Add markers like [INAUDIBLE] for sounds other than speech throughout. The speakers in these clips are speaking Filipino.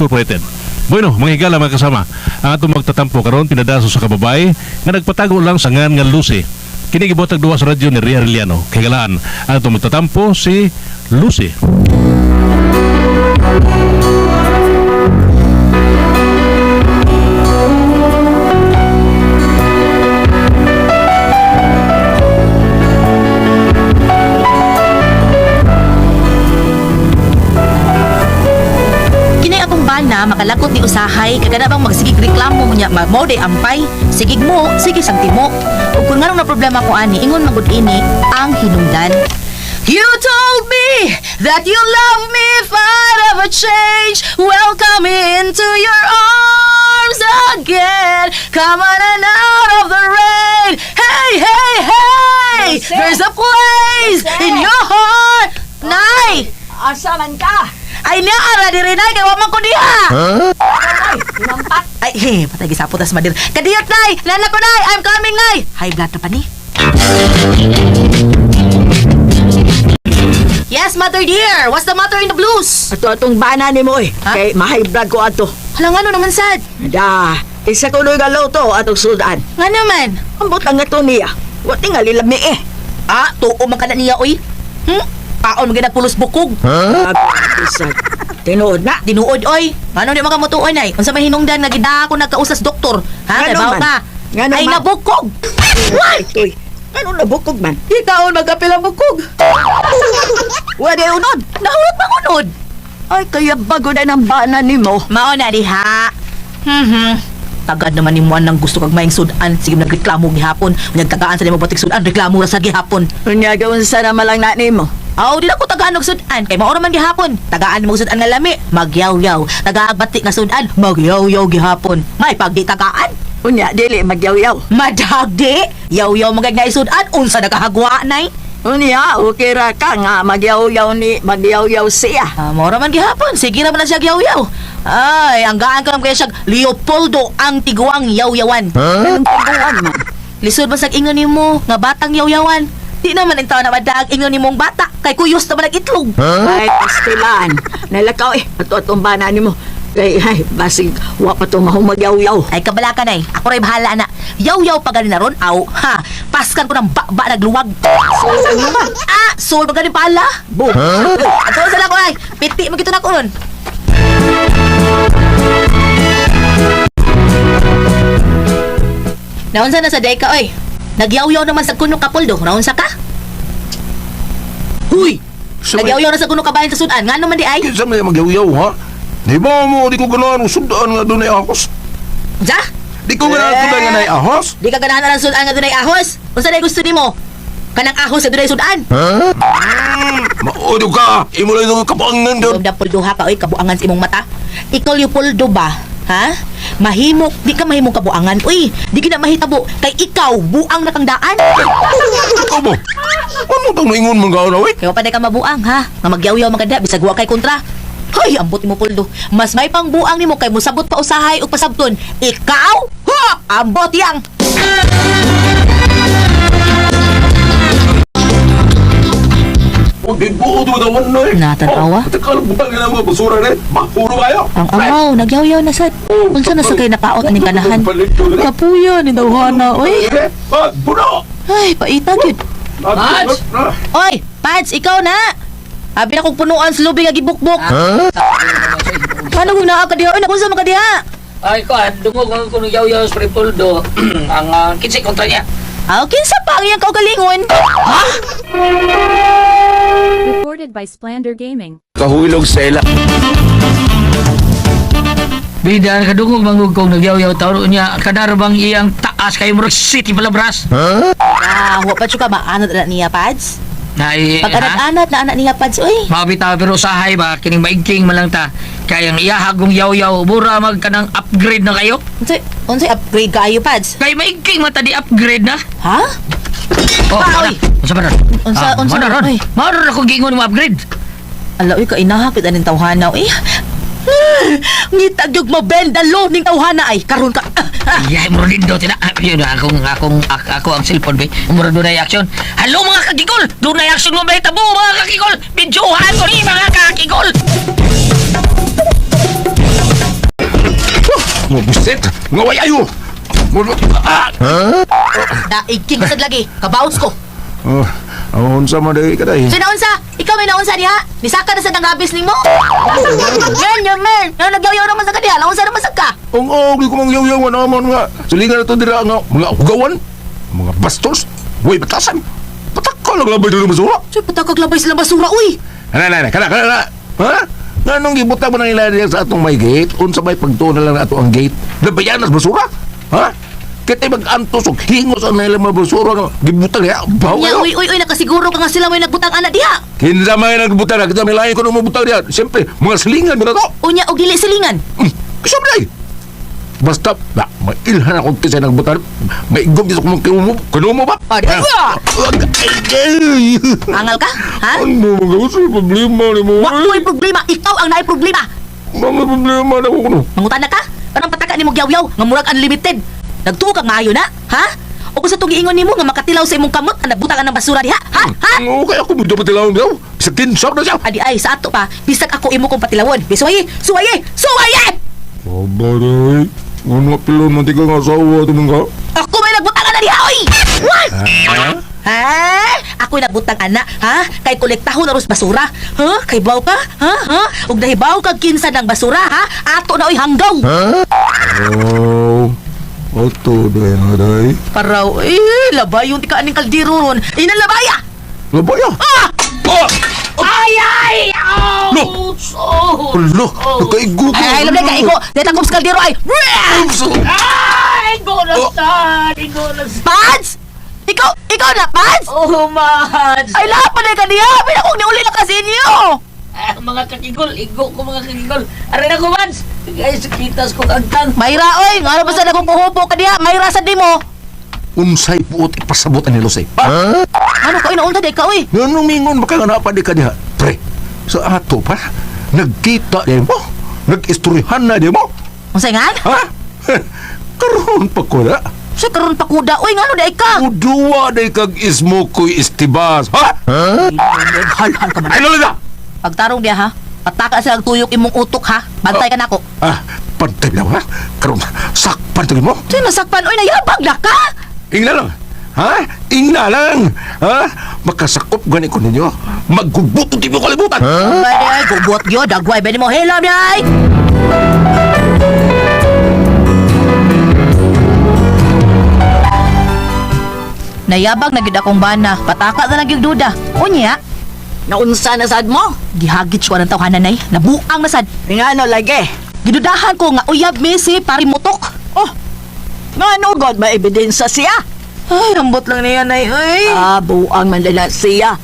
Incorporated. Bueno, mga higala mga kasama, ang atong magtatampo karon pinadaso sa kababay nga nagpatago lang sa ngan nga Lucy. Kini gibotag duwa sa radyo ni Ria Arellano. Kagalaan, ang atong magtatampo si Lucy. Bana makalakot ni usahay. Kagana bang magsigig reklamo mo niya mo day ampay? Sigig mo sige sang timo. Ug kun nganong na problema ko ani ingon magud ini ang hinungdan. You told me that you love me if I'd ever change. Welcome into your arms again. Come on and out of the rain. Hey, hey, hey! There's a place in your heart. Nay! Asa man ka? Ay niya ara diri nay kay wa man ko diha. Ay, nampat. Ay he, patay gisapo tas madir. Kadiyot nay, nana ko nay, I'm coming nay. High blood na pa ni. Yes, mother dear. What's the matter in the blues? Ato atong bana ni mo eh. Ha? Kay mahay blood ko ato. Halang ano naman sad? Da, isa ko nga to atong sudan. Nga naman. Ambot ang ato niya. Wa tingali lami eh. Ah, tuo man kana niya oy. Hmm? Paon mga pulos bukog. Huh? Isag. Tinuod na. Dinuod oy. Ngano di makamutuon ay? Unsa may hinungdan nga gida ako nagkausas doktor? Ha, Nga kay bawo naman. ka. Nga Ay nabukog. What? Itoy. Ano na bukog man? Ikaon magkapil ang bukog. [LAUGHS] Wa di unod. Nahurot pa unod. Ay, kaya bago na ng bana ni mo. Mao na diha. Mhm. Tagad naman ni Juan nang gusto kag maing sudan. Sige nagreklamo gihapon. Unyag tagaan sa nimo batik sudan, reklamo ra sa gihapon. Unya gawin sa na malang na ni mo. Aw, di na ko tagaan og sudan. Kay mao man gihapon. Tagaan mo sudan nga lami, magyaw-yaw. Tagaag batik nga sudan, magyaw-yaw gihapon. May pagdi tagaan. Unya, dili magyaw-yaw. Madagdi, yaw-yaw magay nga sudan unsa nakahagwa nay. Unya, okay ra ka nga magyaw-yaw ni magyaw-yaw siya. Ah, mao ra man gihapon. Sige ra man na siya yaw-yaw. Ay, ang gaan ko lang kaya siya Leopoldo ang tiguang yaw-yawan. Anong pagbuwan man? Lisod ba sa ingon nimo nga batang yaw-yawan? Di naman ang tao na madag ingon nimong bata kay kuyos naman ang itlog. Ay, pastilan. Nalakaw eh. Ato atong bana ni mo. Kay, ay, basig, wa pa itong mahumagyaw-yaw. Ay kabala ka nay. Ako ray bahala na. Yaw-yaw pa ganin na ron. Aw, ha. Paskan ko ng ba-ba nagluwag. Ah, sul pa ganin pala. Boom. Ato sa ko ay. Piti mo kito na ko ron. Naunsa na sa day ka, oy. Nagyaw-yaw naman sa kuno kapuldo. Naunsa ka? Huy! Nagyaw-yaw na sa kuno kabayan sa sudan. Nga naman di ay. sa may magyaw-yaw, ha? Di ba mo, di ko ganahan ng sundaan nga doon ay ahos? Ja? Di ko ganahan Eh. ko nga na ahos? Di ka ganahan na ng sudan nga dunay ahos. Unsa day gusto nimo? Kanang ahos sa dunay sudan. Hmm, maodo ka! Imo lang yung kapangan doon. Huwag na puldo ha ka, oy, kabuangan sa imong mata. Ikaw yung puldo ba? Ha? Mahimok, di ka mahimong kabuangan. Uy, di ka na mahitabo. Kay ikaw, buang na kang daan. Ikaw mo? Ano tang naingon mong na, we? Kaya pa ka mabuang, ha? Nga magyaw-yaw maganda, bisag wa kay kontra. Hoy, ambot mo puldo. Mas may pang buang nimo kay musabot pa usahay o pasabton. Ikaw? Ha! Ambot yang! Huwag din buo ito naman na eh. Natanawa? Oh, Takal, butang nila mga basura na eh. Mahuro kayo. Ang amaw, nagyaw-yaw na sad. Unsa na sa kay nakaot aning [LAUGHS] kanahan? Kapuya ni dawhana, oy. Ah, puno! Ay, paita gyud. Mads! Oy, Pads, ikaw na. Abi na kong punuan sa lubing nga gibukbok. Paano kung naa ka diha? Oy, nakunsa man ka diha? Ay, ko, dungog [CLEARS THROAT] ang kuno yaw-yaw sa Pripoldo. ang uh, kinsay kontra niya. Aw, kinsa pa ang iyang kaugalingon? Recorded by Splander Gaming. Kahulog sa ila. Bida, kadungog mangug kong nagyaw-yaw tawro niya. Kadarabang iyang taas kay Murag City palabras. Ah, wa pa ka maanad na niya, Pads? Na, eh, Pag ha? anad-anad na anak niya, Pads, oy. Mabitaw pero usahay ba, kining maigking man lang ta. Kaya ang iyahagong yaw-yaw, mura mag ka ng upgrade na kayo. Unsay, unsay upgrade kaayo, Pads? Kaya maigking mata di upgrade na. Ha? Oh, Ah, oy. Unsa ba ron? Unsa- Ah, unsa- ron? oy. Mana ron ako gingon mo upgrade? Ala, uy, kainahapit aning tawhana, oy. [LAUGHS] Ngitag yung mabenda lo ning tawhana ay karon ka. Iya, mo rin do tina. Ah, Yun, akong akong ak- ako ang cellphone be. Mura do na action. Hello mga kakigol. Do na action mo ba tabo mga kakigol. Bidyohan ko ni mga kakigol. Mga bisit! Mga wayayo! Mga... Ah! Daig king sad lagi. Kabaos ko. Oh, awon sa maday ka day. Sino unsa? Ikaw may naunsa diha? Nisaka na sa nangabis nimo? Yan, yan, man. Nga nagyaw naman sa kadiha. Naunsa naman sa ka? Ang og ko mang yaw-yawan naman nga. Sulingan na to dira nga mga hugawan, mga bastos, way batasan. Patakaw lang labay dito masura. Sir, patakag labay sila basura, uy. Ana na, kana kana. na. Ha? Nga nung gibuta mo ng ilalim sa atong may gate, unsa may pagtuon na lang na ato ang gate. Labayan basura. Ha? Kita mag-antos og hingos ang nila mga basura nga gibutang ya. Bawa Nya, uy, uy, uy, nakasiguro ka nga sila may nagbutang anak diha. Kinsa may nagbutang na kita may lain ko nung mabutang diyan. Siyempre, mga silingan mo na to. Unya, og dili silingan. Hmm, Siyempre. Basta, na, mailhan akong kisa nagbutang. May igom dito kung kinumo. Kinumo ba? Ay, Ah, ay, ay. Angal ka? Ha? Ano mga sa problema ni mo? Wa ko'y problema. Ikaw ang naay problema. Mga problema na ko. Mangutan na ka? Parang pataka ni mo yaw nga murag unlimited. Nagtuo kag maayo na, ha? O kung sa itong giingon nimo nga makatilaw sa imong kamot, ang nagbuta ka ng basura diha, ha? Ha? Oo, kaya ako mundo patilawin daw. Sa kinsak na siya. Adi ay, sa ato pa, bisag ako imo kong patilawon. Bisuwaye! Suwaye! Suwaye! Babaray. Ano man tika nga asawa ito mga Ako may nagbutang ana diha, oy! What? Ha? Ako'y nagbutang ana, ha? Kay kolektahon na ros basura. Ha? Kay baw ka? Ha? Ha? Ug nahibaw kag kinsa ng basura, ha? Ato na oy hanggaw. Oh. Oto day na day. Paraw, eh, labay yung tika aning kaldiro ron. Inalabaya! Labaya. Ah! Ah! Ay, ay! No! Oh! Ano? Nakaigo ko. Ay, ay, labay ka, iko. Deta kong kaldiro ay... Ay, gonas na! Gonas! Pads! Ikaw, ikaw na, Pads! Oh, Mads! Ay, lapan na ka niya! Pinakong niuli na kasi inyo! Ah, mga kakigol, igo ko mga kakigol. Aray na ko, Mads! Guys, kitas ko kagtang. Mayra, oy! Nga ano ba sa nagong kuhupo ka diha? Mayra sa di mo! Unsay puot ipasabutan ni Lose. Ha? Ano ka, inaunta di ka, oy? Ganong mingon baka nga napadi ka diha. Pre, sa ato pa, nagkita di mo. Nag-istoryahan na di mo. Unsay nga? Ha? Karoon pa ko na. Sa karon pa kuda, oy, nga ano di ka? Uduwa day kag ismo ko'y istibas. Ha? Hal-hal ka man. Ay, lalaga! Pagtarong diha, ha? Pataka sa tuyok imong utok, ha? Bantay ka na ako. Ah, pantay na ba? Karoon, sakpan tingin mo. Sino nasakpan? Oy, nayabag na ka! Ingna lang. Ha? Ingna lang. Ha? Makasakop gani ko ninyo. Maggubuto di mo kalibutan. Huh? Ay, ay, gubot yun. Dagway, bani mo. Hello, day! Nayabag na gid akong bana. Pataka na lang yung duda. Unya, Naunsa na sad mo? gihagit ko ng tawhanan ay. Nabuang na sad. Nga lagi. Gidudahan ko nga uyab mi si pari mutok. Oh, nga God, may ebidensya siya. Ay, ambot lang niya, nay. Ay, Ah, buang man nila siya.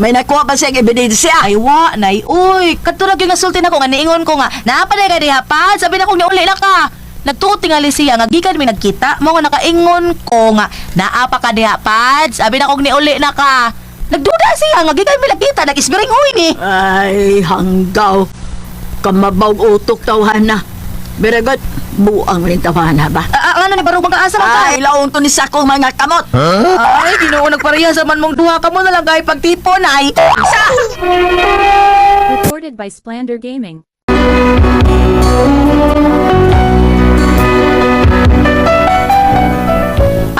May nakuha ba siyang ebidensya? ay wa, nay. Uy, katurag yung nasulti na ko nga niingon ko nga. Napaday ka diha pa. Sabi na kong niuli na ka. Nagtuot tingali siya nga gikan mi nagkita mo nga nakaingon ko nga naapa ka diha pads sabi na kog niuli na ka nagduda siya nga gikan mi nagkita nag-isbiring huy ni Ay, hanggaw. Kamabaw utok tawhan na. Good. Buang rin tawhan na ba? Ano ni barong mag-aasa man Ay, laon to ni sakong mga kamot. Ay, ginoo nagpareha sa man mong duha ka mo na lang kay pagtipo na ay. Sa! Recorded by Splander Gaming.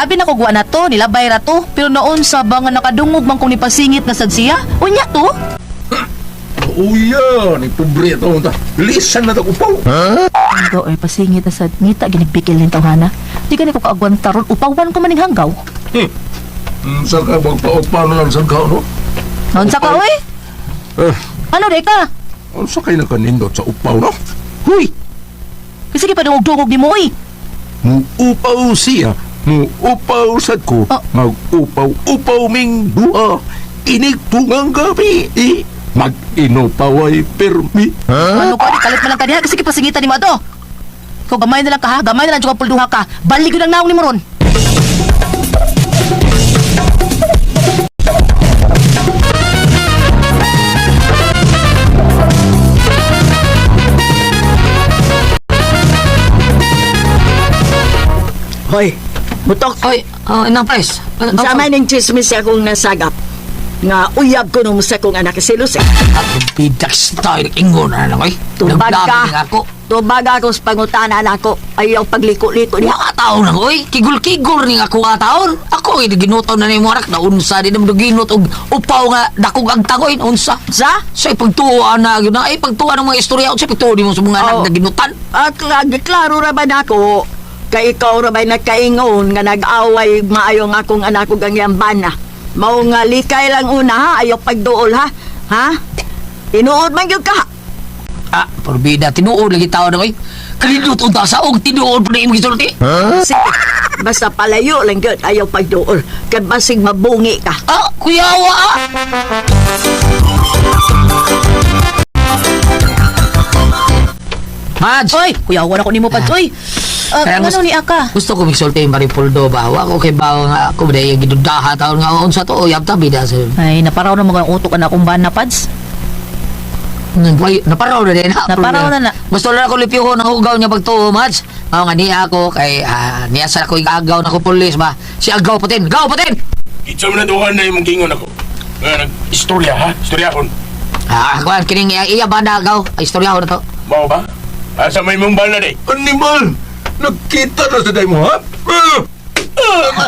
Abi na kogwa na to, nilabay ra to. Pero noon sa ba nga nakadungog man kong nipasingit na sad siya. Unya to? Uya, ni pobre ito. Lisan na ito upaw. Hanggaw ay pasingit na sad. Ngita ginigbikil ni tawhana. Di ka ni ko kaagwan taron upawan ko maning hanggaw. Hmm, saan ka magpaot paano lang saan ka, no? Noon sa ka, uy? Eh, Ano, de ka? ano sa kayo nakanindot sa upaw, no? Huy! Kasi pa dungog-dungog ni mo, uy. Muupaw siya. Muupaw sad ko. Oh. Mag-upaw-upaw ming duha. Inig tungang gabi. Eh, mag-inupaway permi. Ano ko, kalit man lang ka diha. Kasi kipasingitan ni mo ato. Ikaw, gamay na lang ka, ha? Gamay na lang dyan pulduha ka. Balik ko ng naong ni mo ron. Hoy, mutok. Oy, uh, inang pres. Uh, Sa may ning chismis akong nasagap. Nga uyab ko nung sa kong anak si Lucy. Ako bidak style ingon na lang, oy. Tumbag ka. Ako. Tubaga ako sa pangutanan ako. Ayaw pagliko-liko niya. Mga taon na oy, kigul-kigul ni ako nga taon. Ako ay ginutaw na ni mo anak na unsa di naman ginut og upaw nga dakog ang tagoy unsa. Sa? Sa pagtuwa na yun na ay pagtuwa ng mga istorya sa pagtuwa di mo sa mga anak Oh. na ginutan. At lagi klaro ra ba nako? Kay ikaw ra ba nagkaingon nga nag-away maayo nga akong anak ko ganyan bana. Mao nga likay lang una ha, ayaw pagduol ha. Ha? Tinuod man gyud ka. Ah, porbida tinuod lagi taon na oy. Kalindot unta sa og tinuod pa na imong gisulti. Sige. Basta palayo lang gyud ayaw pagduol. Kay basig mabungi ka. Ah, kuyawa ah. Mads! Oy, kuya, wala ko nimo pa, oy. Uh, Kaya ano gusto- ni Aka? Gusto ko magsulti yung Maripoldo ba? Wa ko kay bawa nga ako ba yung gidudaha taon nga unsa to oyab tabi da sa. Ay, naparaw na mga utok na akong bana, Pads. Wai, naparaw na din. Naparaw na na. Gusto na ako lipyo ko ng hugaw niya pagtuo, Mads. Mao nga niya ako kay ah, niya sa ako agaw na ko pulis ba. Si agaw putin, gaw putin. Itsa mo na duhan na yung gingon ako. Nga nag-istorya ha? Istoryahon. Ah, kuan kining iya, iya ba na agaw? Ay, istorya ko na to. Mao ba? Asa may mumbal na day? Animal! Nagkita na sa day mo, ha? Ah!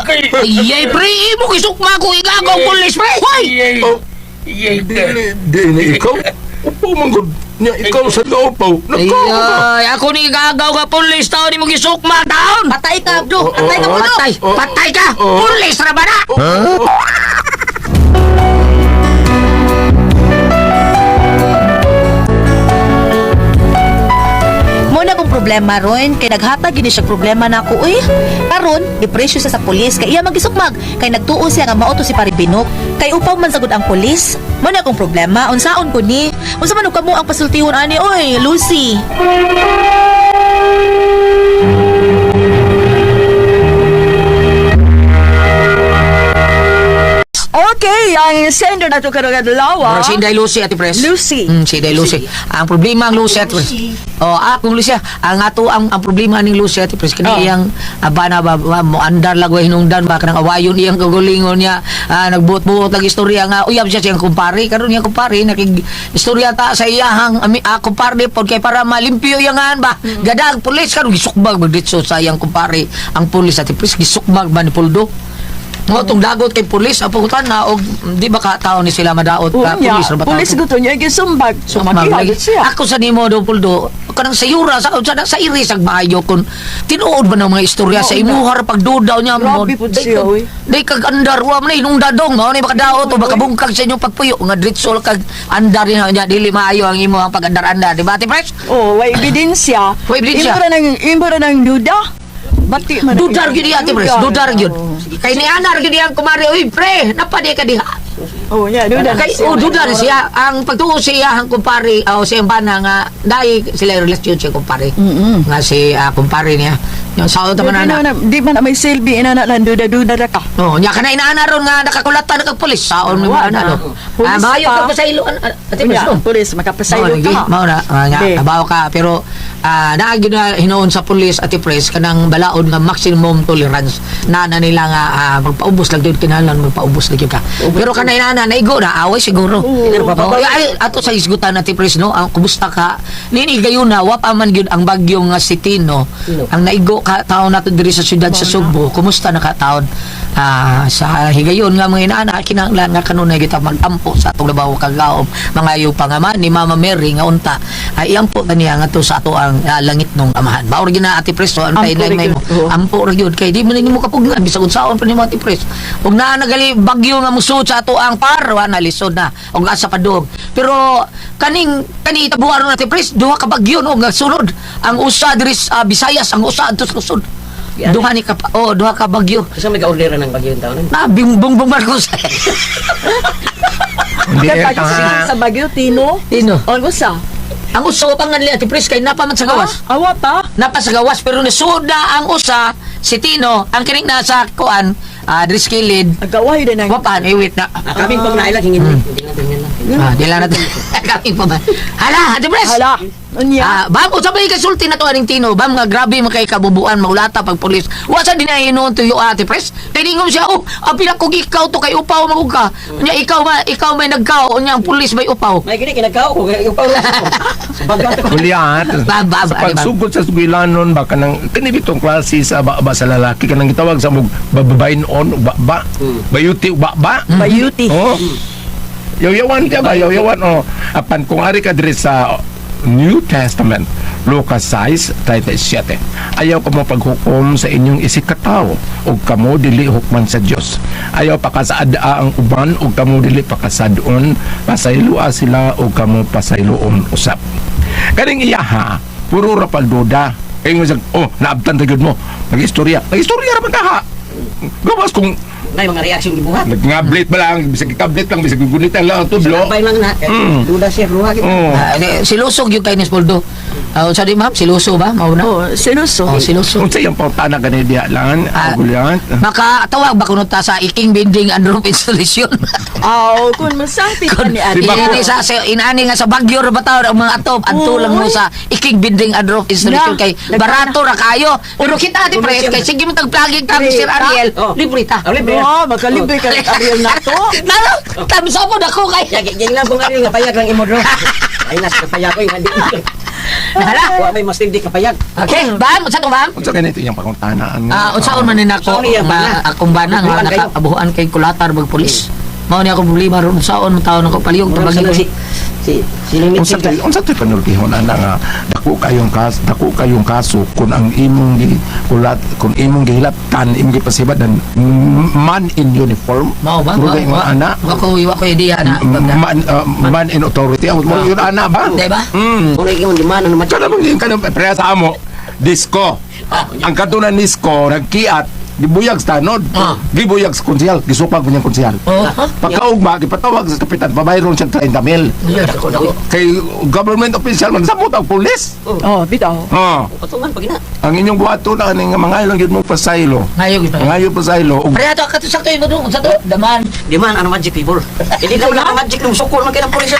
Okay. Ay, pre, imo kisukma ko igagaw pulis, pre. Hoy! Yay! Oh. Yay! Dili, dili, ikaw. Upo man gud. Nya ikaw sa gaupaw. Ay, Nako. ay, ako ni gagaw ka pulis taon ni mo gisukma taon. Patay ka, bro. Oh, Patay ka, oh, bro. Patay, patay ka! Pulis ra ba problema ron kay naghatag gini siya problema na ako uy. Karon ipresyo siya sa pulis kay iya magisukmag kay nagtuo siya nga mauto si Paribinok kay upaw man sagud ang pulis. Mo na kong problema unsaon ko ni? Unsa man kamo ang pasultihon ani oy Lucy? Okay, ang sender na to karong adlaw. Si Inday Lucy, Ate Pres. Lucy. Mm, si Inday Lucy. Ang problema ang Lucy, Ate Pres. Oh, ah, kung Lucy, ang ato ang, ang problema ni Lucy, Ate Pres, kani Oh. iyang abana ba, ba mo andar lagway hinungdan ba kanang awayon iyang kagulingon niya ah, nagbuot-buot lagi istorya nga uyab siya siyang kumpare karon niya kumpare nakig istorya ta sa iyahang ami ah, kumpare pod kay para malimpyo iyangan ba gadag pulis karon gisukbag magditso sa iyang kumpare ang pulis Ate Pres gisukbag ba ni Puldo mo tong dagot kay pulis aputan na og di ba ka tao ni sila madaot ka pulis ra ba pulis tao? gusto niya lagi. magkihagit siya. Ako sa nimo do puldo, kanang sayura sa sa, sa iris ang maayo kun tinuod ba ng mga istorya sa imuhar pagdudaw niya Grabe siya, oy. Day kag andar wa man inung dadong mao ni makadaot o makabungkag sa inyong pagpuyo nga dritsol kag andar niya dili maayo ang imo ang pagandar-andar di ba Ate Fresh? Oh, way ebidensya. Way ebidensya. Imbra ng imbra ng duda. Bati man. Dudar gyud Ate Fresh, dudar gyud. Kay ni anar gyud ang kumari, uy pre, napadi ka diha. Oh, yeah, duda. na Kay siya. o dudar siya ang pagtuo siya ang kumpare o sa bana nga dai sila relasyon siya kumpare. Mm-mm. Nga si ah, kumpare niya. Yung sa taman man na. na, di man may silbi ina na lang duda duda ra ka. Oh, nya kana inaana ron nga nakakulatan na kag pulis saon mo Wa ana Ah, pa. ka sa ilo ate pulis makapasaylo ka. mao na ah, nga abaw ka pero ah naagi na hinuon sa pulis ate pres kanang balaod nga maximum tolerance na na nila nga ah, magpaubos lang gyud kinahanglan magpaubos lang gyud ka. Pero kana inaana naigo na away siguro. Oh, ay, ato sa isgutan ate pres no, ang kumusta ka? Nini gayon na wa pa man gyud ang bagyo nga si Tino. Ang naigo ka taon nato diri sa syudad sa Sugbo. Kumusta na ka taon? Ah, sa higayon nga mga inaana kinahanglan nga kanunay kita magampo sa atong labaw kagaom mga ayo pa nga man ni Mama Mary nga unta ay iyampo kaniya nga to sa ato ang ah, langit nung amahan. Baor gina ate Pres so antay Ampo lang ra may gyud. mo. Ampo ra gyud kay di man nimo kapugnan bisag unsaon pa nimo ate Pres. Ug naa nagali bagyo nga musuot sa ato ang par wa na lisod na ug asa pa dog. Pero kaning kani tabuan na ate Pres duha ka bagyo no nga sunod ang usa diri sa Visayas ang usa adto sa kusod. Duha ni ka oh, duha ka bagyo. Kasi may ka-orderan ng bagyo taon. Na bing bung bung Marcos. [LAUGHS] Hindi eh, ta. sa Baguio Tino. Tino. On sa? Ang usa pa nga nila Pres kay napa man sa gawas. Ah, awa pa. Napa sa gawas pero nasuod na ang usa si Tino ang kining nasa kuan ah diri sa kilid. Agaway din ang Wapan, eh, wait na. Kaming pag nailag, hingin. Hindi nga ganyan lang. Ah, di lang natin. Kami pa ba? Hala, Ate Pres! Hala, unya. Ah, bam, o sabay kasulti na to aning Tino, bam nga grabe man kay kabubuan maulata pag pulis. Wa sa dinahinon tuyo ate pres. Tiningom siya, oh, ang pinakog ikaw to kay upaw magug ka. Nya ikaw ma, ikaw may nagkao, nya ang pulis may upaw. May gini kinagkao ko Sabagat [LAUGHS] ko. Kuliat. Bab, bab, sa ano, pagsugod sa sugilanon baka nang kani bitong klase sa ba, ba sa lalaki kanang gitawag sa mug bababain on ba ba bayuti ba ba Bayuti. oh yaw-yawan ka ba yaw-yawan oh apan kung ari ka diri sa New Testament Lucas 6:37 Ayaw ka mo paghukom sa inyong isikataw ug kamo dili hukman sa Dios Ayaw pakasaada ang uban ug kamo dili pakasadon pasaylua sila ug kamo pasayloon usap. Kaning iya ha? Puro ra pagduda kay mo oh naabtan ta gyud mo. Nagistorya. Nagistorya ra man ka ha? Gawas kung May mga reaksyon gibuhat. nagngablit ba lang bisag kablit lang bisag gunitan lang ang tudlo Sabay lang na. Mm. Duda siya ruha gid. oh Ah, di- silusog yung kay Nispoldo. Ah, sa di ma'am, siluso ba? Mauna? Oh, sinuso. Oh, siluso. Kung sa iyang pautana ka diya lang, Ah, agulyan. Makatawag ba kuno ta sa iking binding and roof installation? [LAUGHS] Aw, kung masabi ka ni ate. Ini sa, sa inani nga sa Bagyo ra bataw ang mga atop adto lang mo sa iking binding and roof installation kay barato ra kayo. Pero kita ati pre kay sige mo tag plugin ta Libre Sir? Ariel. Oh. Libre ta. Oh, libre. Oh, makalibre ka ni Ariel [LAUGHS] na to. Nalo, kami sa po dako kay. Yagi ging lang kung ano nga payag lang imo bro. [LAUGHS] Ay nas kapayag ko hindi. [LAUGHS] Nahala. Wa may mas hindi kapayag. Okay, bam, sa to bam. Kung sa ganito yung panguntanaan. Ah, unsaon man ni nako Sorry, ang ba bana. akong bana nga nakabuhuan kay kulatar mag pulis. Mao ni ako problema ron saon mo taon ako paliyog Murag tabagi ko. si si si limit Unsa sa tay unsa tay panulbihon ana nga dako kayong kas dako kayong kaso kung ang imong gi kulat kung imong gihilatan imong gipasibat dan man in uniform Mao ba? Yung Wa- ana Wa ko wa ko idea na. man, uh, man in authority mo yun ana ba Di ba? mm Kung ikaw di man ano man. Kada mo yung kanang preya sa amo disco ang katunan disco nagkiat gibuyag sa tanod Ah. gibuyag sa konsyal gisupag mo niyang konsyal Oh. pagkaugma gipatawag sa kapitan pabayron siya 30 mil dako. kay government official man samot ang pulis Oh, bitaw. oh Patungan pag ina. ang inyong buhato na kaning mga ilang gyud mo pasaylo Ngayon gito. ngayon pasaylo Pre ato kato sakto imo dong sa to daman. Di man ano magic people. [LAUGHS] Hindi daw lang magic nung sukol man kay ng pulis.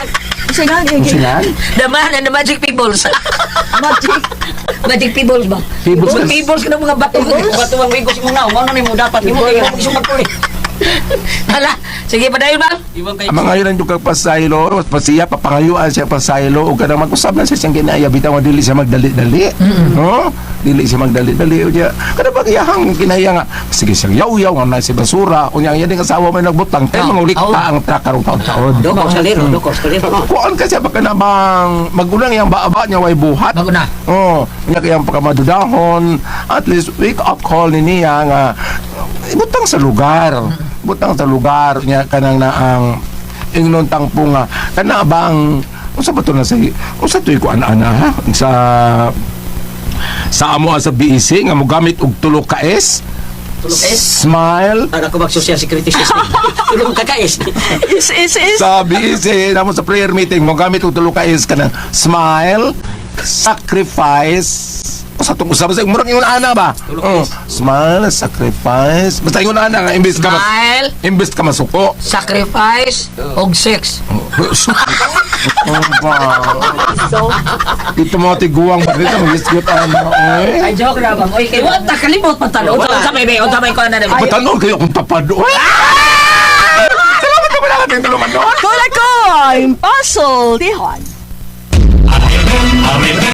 Kasi nga, kung sila Daman and the magic peoples. [LAUGHS] magic. magic peoples ba? Peoples ka ng mga bato. Bato ang wigo si mo na. Mo na nimo dapat kay mo sumag pulis. [LAUGHS] Hala, sige pa dahil ba? Ibang kay ang mga ilang yung pasaylo pasiya papangayuan siya pasaylo ug kada mag-usab na siya siyang ginaya bitaw dili siya magdali-dali. No dili siya magdali-dali. Unya kada ba iyahang kinaya nga. Sige siyang yaw-yaw nga na si basura. Unya ang iyang asawa may nagbutang. Kay Oh, mangulikta oh. ang truck karong taon-taon Doko sa liro, doko sa liro. kuan ka siya baka na bang magulang yang baaba niya way buhat. Bago na. Oh, niya kayang pagkamadudahon, at least wake up call ni niya nga ibutang sa lugar. Butang sa lugar niya kanang na ang ingnon tangpo nga kana bang unsa ba to na sa unsa to ko ana ha sa sa amo sa BEC nga mogamit og tulo ka S S. smile Ada ko bag social security system. Tulong ka ka is. Is, is, is. sa BEC namo sa prayer meeting mogamit og tulo ka S kanang smile sacrifice sa tong usab sa murag ingon ana ba oh, smile sacrifice basta ingon ana nga imbes ka Smile, imbes ka masuko sacrifice, og sex. Oh, ba. Dito mo tiguang ba dito mo gisgot ano eh Ay, joke na ba? Oy, kay wala kalimot pa talo. Unsa may may unsa may ko na. Patanon kayo kung tapad Uy! Salamat ka pala tulungan doon Kula ko, impossible, Tihon.